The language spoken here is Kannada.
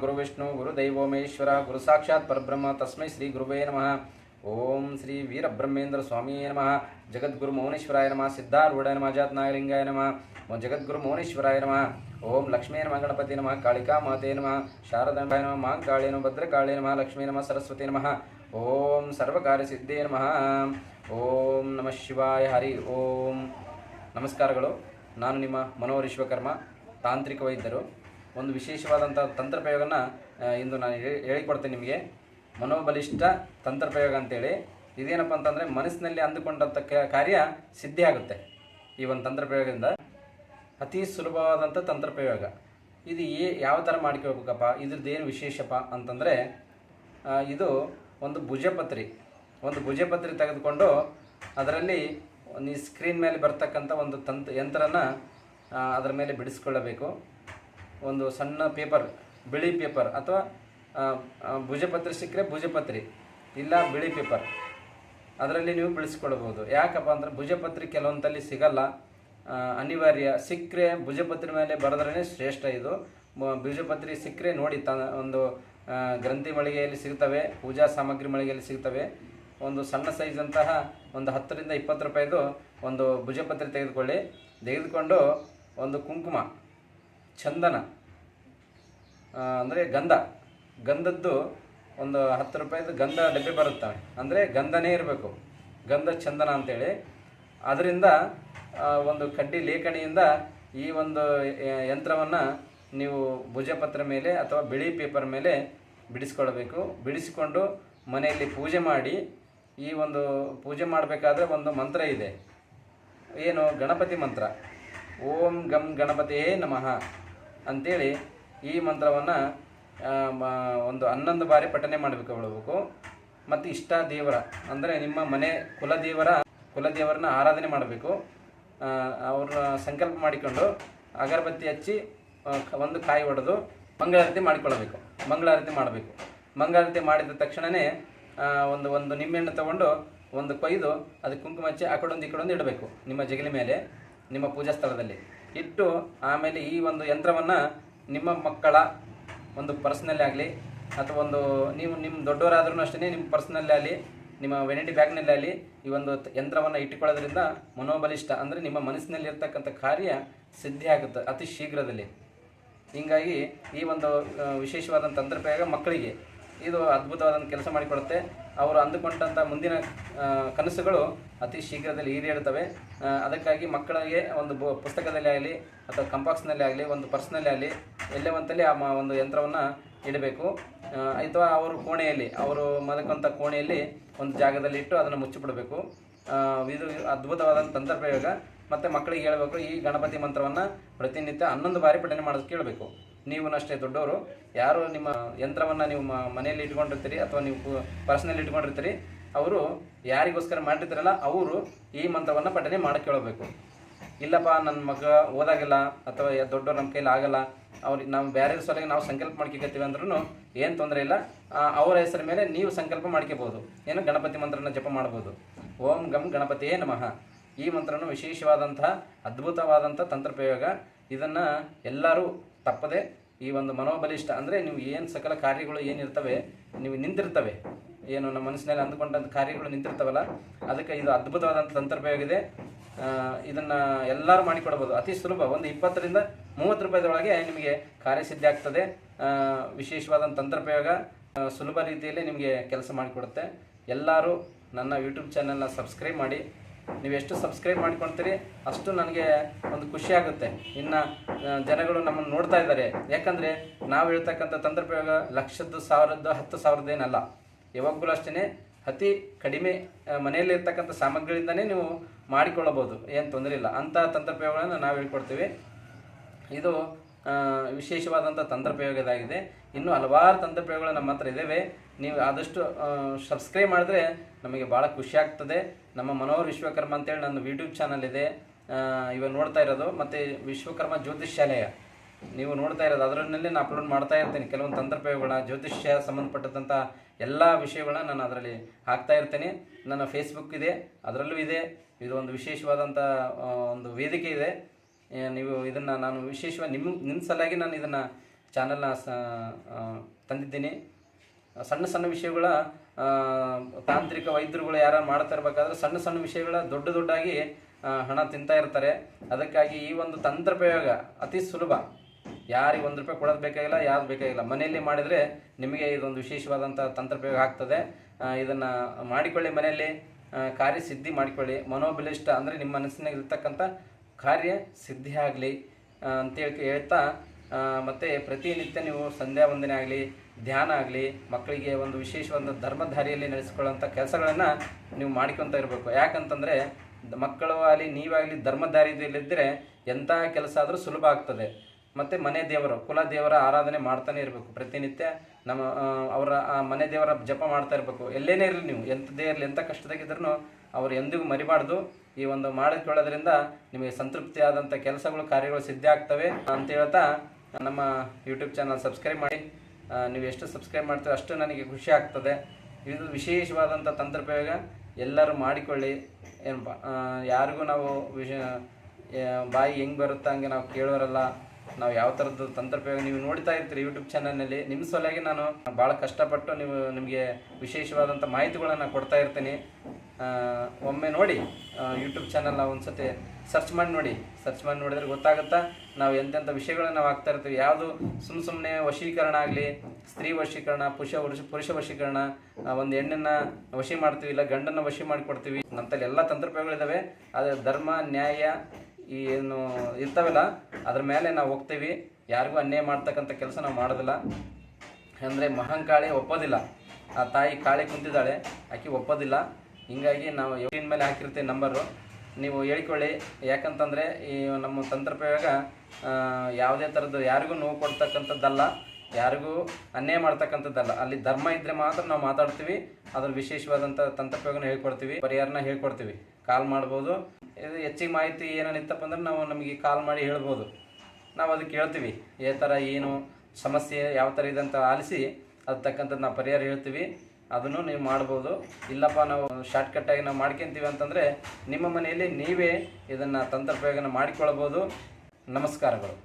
ಗುರು ವಿಷ್ಣು, ಗುರು ಸಾಕ್ಷಾತ್ ಪರಬ್ರಹ್ಮ, ತಸ್ಮೈ ಶ್ರೀ ಗುರುವೇ ನಮಃ. ಓಂ ಶ್ರೀ ವೀರಬ್ರಹ್ಮೇಂದ್ರ ಸ್ವಾಮಿಯೇ ನಮಃ. ಜಗದ್ಗುರು ಮೌನೇಶ್ವರಾಯ ನಮಃ. ಸಿದ್ಧಾರೂಢ ನಮಃ. ಜಾತ್ನಾಗಲಿಂಗಾಯ ನಮಃ. ಜಗದ್ಗುರು ಮೌನೇಶ್ವರಾಯ ನಮಃ. ಓಂ ಲಕ್ಷ್ಮೀ ನಮಃ. ಗಣಪತಿ ನಮಃ. ಕಾಳಿಕಾ ಮಾತೆ ನಮಃ. ಶಾರದಾಂಬಾಯ ನಮಃ. ಮಾಂಕಾಳಿ ನಮಃ. ಭದ್ರಕಾಳಿ ನಮಃ. ಲಕ್ಷ್ಮೀ ನಮಃ. ಸರಸ್ವತಿ ನಮಃ. ಓಂ ಸರ್ವಕಾರ್ಯ ಸಿದ್ಧೇ ನಮಃ. ಓಂ ನಮಃ ಶಿವಾಯ. ಹರಿ ಓಂ. ನಮಸ್ಕಾರಗಳು. ನಾನು ನಿಮ್ಮ ಮನೋಹರ್ ವಿಶ್ವಕರ್ಮ ತಾಂತ್ರಿಕ ವೈದ್ಯರು. ಒಂದು ವಿಶೇಷವಾದಂಥ ತಂತ್ರಪ್ರಯೋಗನ ಇಂದು ನಾನು ಹೇಳಿ ಹೇಳಿಕೊಡ್ತೇನೆ ನಿಮಗೆ. ಮನೋಬಲಿಷ್ಠ ತಂತ್ರಪ್ರಯೋಗ ಅಂತೇಳಿ. ಇದೇನಪ್ಪ ಅಂತಂದರೆ ಮನಸ್ಸಿನಲ್ಲಿ ಅಂದುಕೊಂಡಂಥ ಕಾರ್ಯ ಸಿದ್ಧಿ ಆಗುತ್ತೆ ಈ ಒಂದು ತಂತ್ರಪ್ರಯೋಗದಿಂದ. ಅತಿ ಸುಲಭವಾದಂಥ ತಂತ್ರಪ್ರಯೋಗ. ಇದು ಏ ಯಾವ ಥರ ಮಾಡ್ಕೋಬೇಕಪ್ಪ ಇದ್ರದ್ದು ಏನು ವಿಶೇಷಪ್ಪ ಅಂತಂದರೆ ಇದು ಒಂದು ಭುಜಪತ್ರಿ. ಒಂದು ಭುಜಪತ್ರಿ ತೆಗೆದುಕೊಂಡು ಅದರಲ್ಲಿ ಈ ಸ್ಕ್ರೀನ್ ಮೇಲೆ ಬರ್ತಕ್ಕಂಥ ಒಂದು ತಂತ್, ಯಂತ್ರನ ಅದರ ಮೇಲೆ ಬಿಡಿಸ್ಕೊಳ್ಳಬೇಕು. ಒಂದು ಸಣ್ಣ ಪೇಪರ್ ಬಿಳಿ ಪೇಪರ್ ಅಥವಾ ಭುಜಪತ್ರಿ ಸಿಕ್ಕರೆ ಭುಜಪತ್ರಿ, ಇಲ್ಲ ಬಿಳಿ ಪೇಪರ್ ಅದರಲ್ಲಿ ನೀವು ಬಿಡಿಸ್ಕೊಳ್ಬೋದು ಯಾಕಪ್ಪ ಅಂದ್ರೆ ಭುಜಪತ್ರಿ ಕೆಲವೊಂದಲ್ಲಿ ಸಿಗಲ್ಲ. ಅನಿವಾರ್ಯ. ಸಿಕ್ಕರೆ ಭುಜಪತ್ರಿ ಮೇಲೆ ಬರೆದ್ರೇ ಶ್ರೇಷ್ಠ ಇದು. ಭುಜಪತ್ರಿ ಸಿಕ್ಕರೆ ನೋಡಿ, ತ, ಒಂದು ಗ್ರಂಥಿ ಮಳಿಗೆಯಲ್ಲಿ ಸಿಗ್ತವೆ, ಪೂಜಾ ಸಾಮಗ್ರಿ ಮಳಿಗೆಯಲ್ಲಿ ಸಿಗ್ತವೆ. ಒಂದು ಸಣ್ಣ ಸೈಜ್ ಅಂತಹ ಒಂದು ಹತ್ತರಿಂದ ಇಪ್ಪತ್ತು ರೂಪಾಯಿದು ಒಂದು ಭುಜಪತ್ರಿ ತೆಗೆದುಕೊಳ್ಳಿ. ತೆಗೆದುಕೊಂಡು ಒಂದು ಕುಂಕುಮ. ಚಂದನ ಅಂದರೆ ಗಂಧ. ಗಂಧದ್ದು ಒಂದು ಹತ್ತು ರೂಪಾಯಿದು ಗಂಧ ಡಬ್ಬಿ ಬರುತ್ತೆ? ಅಂದರೆ ಗಂಧನೇ ಇರಬೇಕು. ಗಂಧ ಚಂದನ ಅಂತೇಳಿ. ಅದರಿಂದ ಒಂದು ಕಡ್ಡಿ ಲೇಖಣಿಯಿಂದ ಈ ಒಂದು ಯಂತ್ರವನ್ನು ನೀವು ಭುಜಪತ್ರ ಮೇಲೆ ಅಥವಾ ಬಿಳಿ ಪೇಪರ್ ಮೇಲೆ ಬಿಡಿಸ್ಕೊಳ್ಬೇಕು. ಬಿಡಿಸಿಕೊಂಡು ಮನೆಯಲ್ಲಿ ಪೂಜೆ ಮಾಡಿ, ಈ ಒಂದು ಪೂಜೆ ಮಾಡಬೇಕಾದ್ರೆ ಒಂದು ಮಂತ್ರ ಇದೆ. ಏನು? ಗಣಪತಿ ಮಂತ್ರ. ಓಂ ಗಂ ಗಣಪತಿಯೇ ನಮಃ. ಅಂತೇಳಿ ಈ ಮಂತ್ರವನ್ನು ಒಂದು ಹನ್ನೊಂದು ಬಾರಿ ಪಠನೆ ಮಾಡಬೇಕು ಹೇಳಬೇಕು ಮತ್ತು ಇಷ್ಟ ದೇವರ, ಅಂದರೆ ನಿಮ್ಮ ಮನೆ ಕುಲದೇವರ, ಕುಲದೇವರನ್ನ ಆರಾಧನೆ ಮಾಡಬೇಕು. ಅವ್ರ ಸಂಕಲ್ಪ ಮಾಡಿಕೊಂಡು ಅಗರಬತ್ತಿ ಹಚ್ಚಿ ಒಂದು ಕಾಯಿ ಹೊಡೆದು ಮಂಗಳಾರತಿ ಮಾಡಿಕೊಳ್ಳಬೇಕು. ಮಂಗಳಾರತಿ ಮಾಡಬೇಕು. ಮಂಗಳಾರತಿ ಮಾಡಿದ ತಕ್ಷಣವೇ ಒಂದು ಒಂದು ನಿಂಬೆಹಣ್ಣು ತಗೊಂಡು ಒಂದು ಕೊಯ್ದು ಅದಕ್ಕೆ ಕುಂಕುಮ ಹಚ್ಚಿ ಆ ಕಡೊಂದು ಈ ಕಡೊಂದು ಇಡಬೇಕು. ನಿಮ್ಮ ಜಗಲಿ ಮೇಲೆ, ನಿಮ್ಮ ಪೂಜಾ ಸ್ಥಳದಲ್ಲಿ. ಇಟ್ಟು ಆಮೇಲೆ ಈ ಒಂದು ಯಂತ್ರವನ್ನು ನಿಮ್ಮ ಮಕ್ಕಳ ಒಂದು ಪರ್ಸ್ನಲ್ಲಿ ಆಗಲಿ ಅಥವಾ ಒಂದು ನೀವು ನಿಮ್ಮ ದೊಡ್ಡವರಾದ್ರೂ ಅಷ್ಟೇ ನಿಮ್ಮ ಪರ್ಸ್ನಲ್ಲಿ ಆಗಲಿ ನಿಮ್ಮ ವೆನಿಟಿ ಬ್ಯಾಗ್ನಲ್ಲಿ ಆಗಲಿ ಈ ಒಂದು ಯಂತ್ರವನ್ನು ಇಟ್ಟುಕೊಳ್ಳೋದ್ರಿಂದ ಮನೋಬಲಿಷ್ಠ ಅಂದರೆ ನಿಮ್ಮ ಮನಸ್ಸಿನಲ್ಲಿ ಇರ್ತಕ್ಕಂಥ ಕಾರ್ಯ ಸಿದ್ಧಿ ಆಗುತ್ತೆ ಅತಿ ಶೀಘ್ರದಲ್ಲಿ. ಹೀಗಾಗಿ ಈ ಒಂದು ವಿಶೇಷವಾದಂಥ ತಂತ್ರಪ್ರಯೋಗ ಮಕ್ಕಳಿಗೆ. ಇದು ಅದ್ಭುತವಾದಂಥ ಕೆಲಸ ಮಾಡಿಕೊಡುತ್ತೆ. ಅವರು ಅಂದುಕೊಂಡಂಥ ಮುಂದಿನ ಕನಸುಗಳು ಅತಿ ಶೀಘ್ರದಲ್ಲಿ ಈಡೇರುತ್ತವೆ. ಅದಕ್ಕಾಗಿ ಮಕ್ಕಳಿಗೆ ಒಂದು ಬು ಪುಸ್ತಕದಲ್ಲಿ ಆಗಲಿ ಅಥವಾ ಕಂಪಾಕ್ಸ್ನಲ್ಲಿ ಆಗಲಿ ಒಂದು ಪರ್ಸ್ನಲ್ಲಿ ಆಗಲಿ ಎಲ್ಲೇ ಆ ಮ- ಒಂದು ಯಂತ್ರವನ್ನು ಇಡಬೇಕು. ಅಥವಾ ಅವರು ಕೋಣೆಯಲ್ಲಿ ಅವರು ಮಲಕುವಂಥ ಕೋಣೆಯಲ್ಲಿ ಒಂದು ಜಾಗದಲ್ಲಿ ಇಟ್ಟು ಅದನ್ನು ಮುಚ್ಚಿಬಿಡಬೇಕು. ಆ, ಇದು ಅದ್ಭುತವಾದ ತಂತ್ರಪ್ರಯೋಗ. ಮತ್ತು ಮಕ್ಕಳಿಗೆ ಹೇಳಬೇಕು ಈ ಗಣಪತಿ ಮಂತ್ರವನ್ನು ಪ್ರತಿನಿತ್ಯ ಹನ್ನೊಂದು ಬಾರಿ ಪಠನೆ ಮಾಡೋದಕ್ಕೆ ಕೇಳಬೇಕು. ನೀವು ಅಷ್ಟೇ ದೊಡ್ಡವರು. ಯಾರು ನಿಮ್ಮ ಯಂತ್ರವನ್ನು ನೀವು ಮನೆಯಲ್ಲಿ ಇಟ್ಕೊಂಡಿರ್ತೀರಿ ಅಥವಾ ನೀವು ಪರ್ಸ್ನಲ್ಲಿ ಇಟ್ಕೊಂಡಿರ್ತೀರಿ, ಅವರು ಯಾರಿಗೋಸ್ಕರ ಮಾಡಿರ್ತಾರಲ್ಲ, ಅವರು ಈ ಮಂತ್ರವನ್ನು ಪಠನೆ ಮಾಡಕ್ಕೆ ಇಲ್ಲಪ್ಪ ನನ್ನ ಮಗ ಓದಾಗಿಲ್ಲ ಅಥವಾ ದೊಡ್ಡವ್ರು ನಮ್ಮ ಕೈಲಿ ಆಗಲ್ಲ ಅವ್ರಿಗೆ ನಾವು ಬೇರೆ ಸಲಗೆ ನಾವು ಸಂಕಲ್ಪ ಮಾಡ್ಕೊತೀವಿ ಅಂದ್ರೂ ಏನು ತೊಂದರೆ ಇಲ್ಲ. ಅವರ ಹೆಸರ ಮೇಲೆ ನೀವು ಸಂಕಲ್ಪ ಮಾಡ್ಕೋಬೋದು. ಏನು ಗಣಪತಿ ಮಂತ್ರನ ಜಪ ಮಾಡ್ಬೋದು. ಓಂ ಗಂ ಗಣಪತಿಯೇ ನಮಃ. ಈ ಮಂತ್ರನು ವಿಶೇಷವಾದಂತಹ ಅದ್ಭುತವಾದಂಥ ತಂತ್ರ ಪ್ರಯೋಗ ಇದನ್ನು ಎಲ್ಲರೂ ತಪ್ಪದೆ ಈ ಒಂದು ಮನೋಬಲಿಷ್ಠ ಅಂದರೆ ನೀವು ಏನು ಸಕಲ ಕಾರ್ಯಗಳು ಏನಿರ್ತವೆ, ನೀವು ನಿಂತಿರ್ತವೆ. ಏನು ನಮ್ಮ ಮನಸ್ಸಿನಲ್ಲಿ ಅಂದುಕೊಂಡಂಥ ಕಾರ್ಯಗಳು ನಿಂತಿರ್ತವಲ್ಲ, ಅದಕ್ಕೆ ಇದು ಅದ್ಭುತವಾದಂಥ ತಂತ್ರಪಯೋಗಿದೆ ಇದನ್ನು ಎಲ್ಲರೂ ಮಾಡಿಕೊಡ್ಬೋದು. ಅತಿ ಸುಲಭ, ಒಂದು ಇಪ್ಪತ್ತರಿಂದ ಮೂವತ್ತು ರೂಪಾಯಿದೊಳಗೆ ನಿಮಗೆ ಕಾರ್ಯಸಿದ್ಧಿ ಆಗ್ತದೆ. ವಿಶೇಷವಾದಂಥ ತಂತ್ರಪ್ರಯೋಗ ಸುಲಭ ರೀತಿಯಲ್ಲಿ ನಿಮಗೆ ಕೆಲಸ ಮಾಡಿಕೊಡುತ್ತೆ. ಎಲ್ಲರೂ ನನ್ನ ಯೂಟ್ಯೂಬ್ ಚಾನಲ್ನ ಸಬ್ಸ್ಕ್ರೈಬ್ ಮಾಡಿ. ನೀವು ಎಷ್ಟು ಸಬ್ಸ್ಕ್ರೈಬ್ ಮಾಡ್ಕೊಳ್ತೀರಿ ಅಷ್ಟು ನನಗೆ ಒಂದು ಖುಷಿ ಆಗುತ್ತೆ. ಇನ್ನು ಜನಗಳು ನಮ್ಮನ್ನು ನೋಡ್ತಾ ಇದ್ದಾರೆ. ಯಾಕಂದರೆ ನಾವು ಹೇಳ್ತಕ್ಕಂಥ ತಂತ್ರಪ್ರಯೋಗ ಲಕ್ಷದ್ದು ಸಾವಿರದ್ದು ಹತ್ತು ಸಾವಿರದ್ದೇನಲ್ಲ ಯಾವಾಗಲೂ ಅಷ್ಟೇ ಅತಿ ಕಡಿಮೆ ಮನೆಯಲ್ಲಿರ್ತಕ್ಕಂಥ ಸಾಮಗ್ರಿಯಿಂದನೇ ನೀವು ಮಾಡಿಕೊಳ್ಳಬಹುದು. ಏನು ತೊಂದರೆ ಇಲ್ಲ. ಅಂಥ ತಂತ್ರಪ್ರಯೋಗಗಳನ್ನು ನಾವು ಹೇಳ್ಕೊಡ್ತೀವಿ. ಇದು ವಿಶೇಷವಾದಂಥ ತಂತ್ರಪ್ರಯೋಗ ಇದಾಗಿದೆ. ಇನ್ನೂ ಹಲವಾರು ತಂತ್ರಪ್ರಯೋಗಗಳು ನಮ್ಮ ಹತ್ರ ಇದ್ದಾವೆ ನೀವು ಆದಷ್ಟು ಸಬ್ಸ್ಕ್ರೈಬ್ ಮಾಡಿದ್ರೆ ನಮಗೆ ಭಾಳ ಖುಷಿ ಆಗ್ತದೆ. ನಮ್ಮ ಮನೋಹರ್ ವಿಶ್ವಕರ್ಮ ಅಂತೇಳಿ ನನ್ನ ಯೂಟ್ಯೂಬ್ ಚಾನಲ್ ಇದೆ. ಇವಾಗ ನೋಡ್ತಾ ಇರೋದು. ಮತ್ತು ವಿಶ್ವಕರ್ಮ ಜ್ಯೋತಿಷ್ಯಾಲಯ. ನೀವು ನೋಡ್ತಾ ಇರೋದು, ಅದರಲ್ಲೇ ನಾನು ಅಪ್ಲೋಡ್ ಮಾಡ್ತಾ ಇರ್ತೇನೆ. ಕೆಲವೊಂದು ತಂತ್ರಪ್ರಯೋಗಗಳನ್ನ, ಜ್ಯೋತಿಷ್ಯ ಸಂಬಂಧಪಟ್ಟಂಥ ಎಲ್ಲ ವಿಷಯಗಳನ್ನ ನಾನು ಅದರಲ್ಲಿ ಹಾಕ್ತಾ ಇರ್ತೀನಿ. ನನ್ನ ಫೇಸ್ಬುಕ್ ಇದೆ, ಅದರಲ್ಲೂ ಇದೆ. ಇದು ಒಂದು ವಿಶೇಷವಾದಂಥ ಒಂದು ವೇದಿಕೆ ಇದೆ. ನೀವು ಇದನ್ನು ನಾನು ವಿಶೇಷವಾಗಿ ನಿಮ್ಮ ನಿಮ್ಮ ಸಲುವಾಗಿ ನಾನು ಇದನ್ನು ಚಾನಲ್ನ ಸ ತಂದಿದ್ದೀನಿ. ಸಣ್ಣ ಸಣ್ಣ ವಿಷಯಗಳ ತಾಂತ್ರಿಕ ವೈದ್ಯರುಗಳು ಯಾರು ಮಾಡ್ತಾ ಇರಬೇಕಾದ್ರೆ ಸಣ್ಣ ಸಣ್ಣ ವಿಷಯಗಳ ದೊಡ್ಡ ದೊಡ್ಡಾಗಿ ಹಣ ತಿಂತಾ ಇರ್ತಾರೆ. ಅದಕ್ಕಾಗಿ ಈ ಒಂದು ತಂತ್ರ ಪ್ರಯೋಗ ಅತಿ ಸುಲಭ. ಯಾರಿಗೆ ಒಂದು ರೂಪಾಯಿ ಕೊಡೋದು ಬೇಕಾಗಿಲ್ಲ ಯಾರು ಬೇಕಾಗಿಲ್ಲ. ಮನೆಯಲ್ಲಿ ಮಾಡಿದರೆ ನಿಮಗೆ ಇದೊಂದು ವಿಶೇಷವಾದಂಥ ತಂತ್ರ ಪ್ರಯೋಗ ಆಗ್ತದೆ ಇದನ್ನು ಮಾಡಿಕೊಳ್ಳಿ ಮನೆಯಲ್ಲಿ. ಕಾರ್ಯಸಿದ್ಧಿ ಕಾರ್ಯ ಸಿದ್ಧಿ ಮಾಡಿಕೊಳ್ಳಿ. ಮನೋಬಲಿಷ್ಠ ಅಂದರೆ ನಿಮ್ಮ ಮನಸ್ಸಿನಾಗ ಕಾರ್ಯ ಸಿದ್ಧಿ ಆಗಲಿ ಅಂತೇಳಿ ಹೇಳ್ತಾ ಮತ್ತೆ ಪ್ರತಿನಿತ್ಯ ನೀವು ಸಂಧ್ಯಾ ವಂದನೆ ಆಗಲಿ, ಧ್ಯಾನ ಆಗಲಿ, ಮಕ್ಕಳಿಗೆ ಒಂದು ವಿಶೇಷವಾದ ಧರ್ಮಧಾರಿಯಲ್ಲಿ ನಡೆಸಿಕೊಳ್ಳುವಂಥ ಕೆಲಸಗಳನ್ನು ನೀವು ಮಾಡ್ಕೊತ ಇರಬೇಕು. ಯಾಕಂತಂದರೆ ಮಕ್ಕಳು ಆಗಲಿ, ನೀವಾಗಲಿ ಧರ್ಮಧಾರಿಯಲ್ಲಿದ್ದರೆ ಎಂಥ ಕೆಲಸ ಆದರೂ ಸುಲಭ ಆಗ್ತದೆ. ಮತ್ತು ಮನೆ ದೇವರು, ಕುಲ ದೇವರ ಆರಾಧನೆ ಮಾಡ್ತಾನೆ ಇರಬೇಕು. ಪ್ರತಿನಿತ್ಯ ನಮ್ಮ ಅವರ, ಆ, ಮನೆ ದೇವರ ಜಪ ಮಾಡ್ತಾ ಇರಬೇಕು. ಎಲ್ಲೇನೇ ಇರಲಿ ನೀವು ಎಂಥದೇ ಇರಲಿ, ಎಂಥ ಕಷ್ಟದಾಗಿದ್ರೂ ಅವ್ರು ಎಂದಿಗೂ ಮರಿಬಾರ್ದು. ಈ ಒಂದು ಮಾಡಿಕೊಳ್ಳೋದ್ರಿಂದ ನಿಮಗೆ ಸಂತೃಪ್ತಿ ಆದಂಥ ಕೆಲಸಗಳು, ಕಾರ್ಯಗಳು ಸಿದ್ಧ ಆಗ್ತವೆ ಅಂತ ಹೇಳ್ತಾ ನಮ್ಮ ಯೂಟ್ಯೂಬ್ ಚಾನಲ್ ಸಬ್ಸ್ಕ್ರೈಬ್ ಮಾಡಿ. ನೀವು ಎಷ್ಟು ಸಬ್ಸ್ಕ್ರೈಬ್ ಮಾಡ್ತೀರೋ ಅಷ್ಟು ನನಗೆ ಖುಷಿ ಆಗ್ತದೆ. ಇದು ವಿಶೇಷವಾದಂಥ ತಂತ್ರ ಪ್ರಯೋಗ ಎಲ್ಲರೂ ಮಾಡಿಕೊಳ್ಳಿ ಏನಪ್ಪ ಯಾರಿಗೂ ನಾವು ವಿಷ ಬಾಯಿ ಹೆಂಗೆ ಬರುತ್ತೆ ಹಂಗೆ ನಾವು ಕೇಳೋರಲ್ಲ. ನಾವು ಯಾವ ಥರದ್ದು ತಂತ್ರಪ್ರಯೋಗ ನೀವು ನೋಡ್ತಾ ಇರ್ತೀರಿ ಯೂಟ್ಯೂಬ್ ಚಾನಲ್ನಲ್ಲಿ ನಿಮ್ಮ ಸಲುವಾಗಿ ನಾನು ಭಾಳ ಕಷ್ಟಪಟ್ಟು ನೀವು ನಿಮಗೆ ವಿಶೇಷವಾದಂಥ ಮಾಹಿತಿಗಳನ್ನು ಕೊಡ್ತಾ ಇರ್ತೀನಿ. ಒಮ್ಮೆ ನೋಡಿ ಯೂಟ್ಯೂಬ್ ಚಾನಲ್ನ ಒಂದ್ಸತಿ ಸರ್ಚ್ ಮಾಡಿ ನೋಡಿ. ಸರ್ಚ್ ಮಾಡಿ ನೋಡಿದ್ರೆ ಗೊತ್ತಾಗುತ್ತಾ, ನಾವು ಎಂತೆಂಥ ವಿಷಯಗಳನ್ನು ನಾವು ಆಗ್ತಾ ಇರ್ತೀವಿ. ಯಾವುದು ಸುಮ್ಮ ಸುಮ್ಮನೆ ವಶೀಕರಣ ಆಗಲಿ, ಸ್ತ್ರೀ ವಶೀಕರಣ, ಪುರುಷ ಪುರುಷ ಪುರುಷ ವಶೀಕರಣ ಒಂದು ಹೆಣ್ಣನ್ನ ವಶಿ ಮಾಡ್ತೀವಿ ಇಲ್ಲ ಗಂಡನ್ನ ವಶಿ ಮಾಡಿಕೊಡ್ತೀವಿ. ನಮ್ಮಲ್ಲಿ ಎಲ್ಲ ತಂತ್ರಪ್ರಯೋಗಗಳಿದ್ದಾವೆ ಆದರೆ ಧರ್ಮ, ನ್ಯಾಯ ಈ ಏನು ಇರ್ತಾವಲ್ಲ ಅದ್ರ ಮೇಲೆ ನಾವು ಹೋಗ್ತೀವಿ. ಯಾರಿಗೂ ಅನ್ಯಾಯ ಮಾಡ್ತಕ್ಕಂಥ ಕೆಲಸ ನಾವು ಮಾಡೋದಿಲ್ಲ. ಅಂದರೆ ಮಹಂಕಾಳಿ ಒಪ್ಪೋದಿಲ್ಲ. ಆ ತಾಯಿ ಕಾಳಿ ಕುಂತಿದ್ದಾಳೆ ಆಕೆ ಒಪ್ಪೋದಿಲ್ಲ. ಹಿಂಗಾಗಿ ನಾವು ಯೋಗಿನ ಮೇಲೆ ಹಾಕಿರ್ತೀವಿ ನಂಬರು ನೀವು ಹೇಳ್ಕೊಳ್ಳಿ. ಯಾಕಂತಂದರೆ ಈ ನಮ್ಮ ತಂತ್ರ ಪ್ರಯೋಗ ಆ, ಯಾವುದೇ ಥರದ್ದು ಯಾರಿಗೂ ನೋವು ಕೊಡ್ತಕ್ಕಂಥದ್ದಲ್ಲ. ಯಾರಿಗೂ ಅನ್ಯಾಯ ಮಾಡ್ತಕ್ಕಂಥದ್ದಲ್ಲ. ಅಲ್ಲಿ ಧರ್ಮ ಇದ್ದರೆ ಮಾತ್ರ ನಾವು ಮಾತಾಡ್ತೀವಿ ಅದ್ರ ವಿಶೇಷವಾದಂಥ ತಂತ್ರಪ್ರಯೋಗನ ಹೇಳ್ಕೊಡ್ತೀವಿ, ಪರಿಹಾರನ ಹೇಳ್ಕೊಡ್ತೀವಿ. ಕಾಲ್ ಮಾಡ್ಬೋದು. ಇದು ಹೆಚ್ಚಿಗೆ ಮಾಹಿತಿ ಏನೇನಿತ್ತಪ್ಪ ಅಂದ್ರೆ ನಾವು ನಮಗೆ ಕಾಲ್ ಮಾಡಿ ಹೇಳ್ಬೋದು. ನಾವು ಅದಕ್ಕೆ ಹೇಳ್ತೀವಿ. ಯಾವ ಥರ ಏನು, ಸಮಸ್ಯೆ ಯಾವ ಥರ ಇದೆ ಅಂತ ಆಲಿಸಿ ಅದು ತಕ್ಕಂಥದ್ದು ನಾವು ಪರಿಹಾರ ಹೇಳ್ತೀವಿ. ಅದನ್ನು ನೀವು ಮಾಡ್ಬೋದು. ಇಲ್ಲಪ್ಪ, ನಾವು ಶಾರ್ಟ್ಕಟ್ಟಾಗಿ ನಾವು ಮಾಡ್ಕೊತೀವಿ ಅಂತಂದರೆ ನಿಮ್ಮ ಮನೆಯಲ್ಲಿ ನೀವೇ ಇದನ್ನು ತಂತ್ರಪ್ರಯೋಗನ ಮಾಡಿಕೊಳ್ಬೋದು. ನಮಸ್ಕಾರಗಳು.